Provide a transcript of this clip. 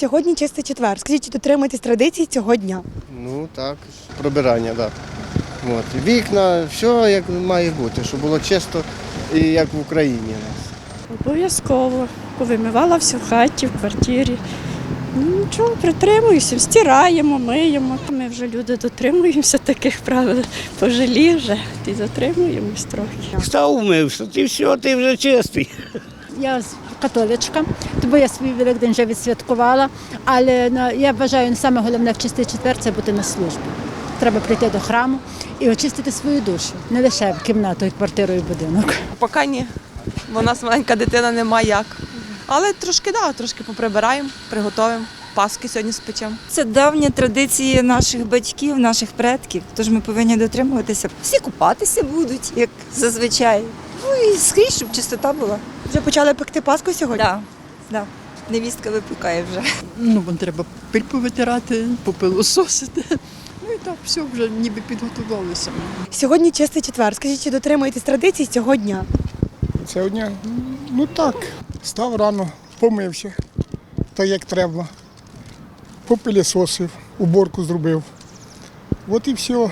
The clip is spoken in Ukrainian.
Сьогодні чистий четвер. Скажіть, чи дотримуєтесь традицій цього дня? Ну так, прибирання, так. Да. От. Вікна, все як має бути, щоб було чисто і як в Україні у нас. Обов'язково. Повимивала все в хаті, в квартирі. Ну, Нічого, притримуюся, стираємо, миємо. Ми вже люди дотримуємося таких правил. Пожилі вже і дотримуємось трохи. Встав, умився, ти все, ти вже чистий. Я католичка, тому я свій Великдень вже відсвяткувала. Але ну, я вважаю, саме головне в чистий четвер це бути на службі. Треба прийти до храму і очистити свою душу, не лише в кімнату, і квартиру і будинок. Поки ні. Бо у нас маленька дитина, нема як. Але трошки да, трошки поприбираємо, приготуємо. Паски сьогодні спечемо. Це давні традиції наших батьків, наших предків, тож ми повинні дотримуватися. Всі купатися будуть, як зазвичай. Ну і скрізь, щоб чистота була. Вже почали пекти паску сьогодні? Да, да. Невістка випікає вже. Ну, бо треба пильпу витирати, попилососити. Ну і так, все, вже ніби підготувалися. Сьогодні чистий четвер. Скажіть, чи дотримуєтесь традицій цього дня? Цього дня? Ну так, став рано, помився, так як треба. Попилісосив, уборку зробив. От і все.